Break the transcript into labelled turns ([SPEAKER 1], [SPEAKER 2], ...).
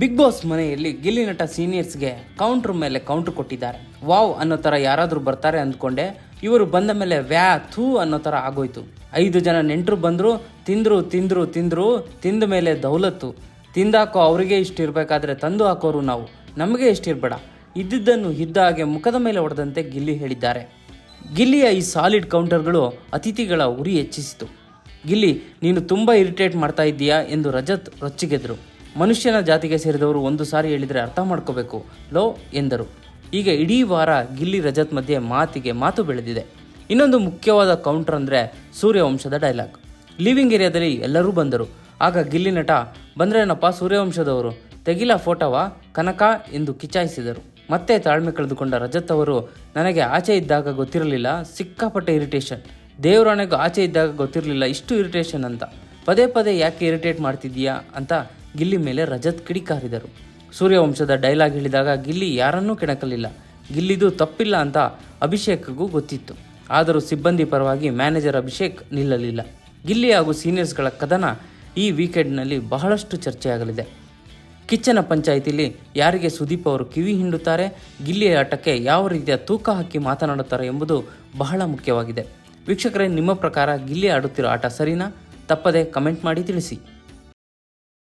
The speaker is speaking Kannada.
[SPEAKER 1] ಬಿಗ್ ಬಾಸ್ ಮನೆಯಲ್ಲಿ ಗಿಲ್ಲಿ ನಟ ಸೀನಿಯರ್ಸ್ಗೆ ಕೌಂಟ್ರ್ ಮೇಲೆ ಕೌಂಟ್ರ್ ಕೊಟ್ಟಿದ್ದಾರೆ. ವಾವ್ ಅನ್ನೋ ಥರ ಯಾರಾದರೂ ಬರ್ತಾರೆ ಅಂದ್ಕೊಂಡೆ, ಇವರು ಬಂದ ಮೇಲೆ ವ್ಯಾ, ಥೂ ಅನ್ನೋ ಥರ ಆಗೋಯ್ತು. ಐದು ಜನ ನೆಂಟರು ಬಂದರು, ತಿಂದರು ತಿಂದರು ತಿಂದರು, ತಿಂದ ಮೇಲೆ ದೌಲತ್ತು. ತಿಂದಾಕೋ ಅವರಿಗೆ ಇಷ್ಟು ಇರಬೇಕಾದ್ರೆ ತಂದು ಹಾಕೋರು ನಾವು. ನಮಗೆ ಇಷ್ಟಿರಬೇಡ ಇದ್ದಿದ್ದನ್ನು ಇದ್ದ ಹಾಗೆ ಮುಖದ ಮೇಲೆ ಹೊಡೆದಂತೆ ಗಿಲ್ಲಿ ಹೇಳಿದ್ದಾರೆ. ಗಿಲ್ಲಿಯ ಈ ಸಾಲಿಡ್ ಕೌಂಟರ್ಗಳು ಅತಿಥಿಗಳ ಉರಿ ಹೆಚ್ಚಿಸಿತು. ಗಿಲ್ಲಿ, ನೀನು ತುಂಬ ಇರಿಟೇಟ್ ಮಾಡ್ತಾ ಇದ್ದೀಯಾ ಎಂದು ರಜತ್ ರೊಚ್ಚಿಗೆದ್ರು. ಮನುಷ್ಯನ ಜಾತಿಗೆ ಸೇರಿದವರು ಒಂದು ಸಾರಿ ಹೇಳಿದರೆ ಅರ್ಥ ಮಾಡ್ಕೋಬೇಕು. ಲೋ, ಎಂದರು. ಈಗ ಇಡೀ ವಾರ ಗಿಲ್ಲಿ ರಜತ್ ಮಧ್ಯೆ ಮಾತಿಗೆ ಮಾತು ಬೆಳೆದಿದೆ. ಇನ್ನೊಂದು ಮುಖ್ಯವಾದ ಕೌಂಟರ್ ಅಂದರೆ ಸೂರ್ಯವಂಶದ ಡೈಲಾಗ್ ಲಿವಿಂಗ್ ಏರಿಯಾದಲ್ಲಿ ಎಲ್ಲರೂ ಬಂದರು. ಆಗ ಗಿಲ್ಲಿ ನಟ, ಬಂದ್ರೇನಪ್ಪ ಸೂರ್ಯವಂಶದವರು? ತೆಗಿಲ ಫೋಟೋವಾ? ಕನಕ ಎಂದು ಕಿಚಾಯಿಸಿದರು ಮತ್ತೆ ತಾಳ್ಮೆ ಕಳೆದುಕೊಂಡ ರಜತ್ ಅವರು, ನನಗೆ ಆಚೆ ಇದ್ದಾಗ ಗೊತ್ತಿರಲಿಲ್ಲ, ಸಿಕ್ಕಾಪಟ್ಟೆ ಇರಿಟೇಷನ್ ದೇವರಾಣೆಗೂ ಆಚೆ ಇದ್ದಾಗ ಗೊತ್ತಿರಲಿಲ್ಲ, ಇಷ್ಟು ಇರಿಟೇಷನ್ ಅಂತ. ಪದೇ ಪದೇ ಯಾಕೆ ಇರಿಟೇಟ್ ಮಾಡ್ತಿದ್ದೀಯಾ ಅಂತ ಗಿಲ್ಲಿ ಮೇಲೆ ರಜತ್ ಕಿಡಿಕಾರಿದರು ಸೂರ್ಯವಂಶದ ಡೈಲಾಗ್ ಹೇಳಿದಾಗ ಗಿಲ್ಲಿ ಯಾರನ್ನೂ ಕೆಣಕಲಿಲ್ಲ. ಗಿಲ್ಲಿದು ತಪ್ಪಿಲ್ಲ ಅಂತ ಅಭಿಷೇಕ್ಗೂ ಗೊತ್ತಿತ್ತು. ಆದರೂ ಸಿಬ್ಬಂದಿ ಪರವಾಗಿ ಮ್ಯಾನೇಜರ್ ಅಭಿಷೇಕ್ ನಿಲ್ಲಲಿಲ್ಲ. ಗಿಲ್ಲಿ ಹಾಗೂ ಸೀನಿಯರ್ಸ್ಗಳ ಕದನ ಈ ವೀಕೆಂಡ್ನಲ್ಲಿ ಬಹಳಷ್ಟು ಚರ್ಚೆಯಾಗಲಿದೆ. ಕಿಚ್ಚನ ಪಂಚಾಯಿತಿಲಿ ಯಾರಿಗೆ ಸುದೀಪ್ ಅವರು ಕಿವಿ ಹಿಂಡುತ್ತಾರೆ, ಗಿಲ್ಲಿಯ ಆಟಕ್ಕೆ ಯಾವ ರೀತಿಯ ತೂಕ ಹಾಕಿ ಮಾತನಾಡುತ್ತಾರೆ ಎಂಬುದು ಬಹಳ ಮುಖ್ಯವಾಗಿದೆ. ವೀಕ್ಷಕರೇ, ನಿಮ್ಮ ಪ್ರಕಾರ ಗಿಲ್ಲಿ ಆಡುತ್ತಿರೋ ಆಟ ಸರಿನಾ? ತಪ್ಪದೆ ಕಮೆಂಟ್ ಮಾಡಿ ತಿಳಿಸಿ.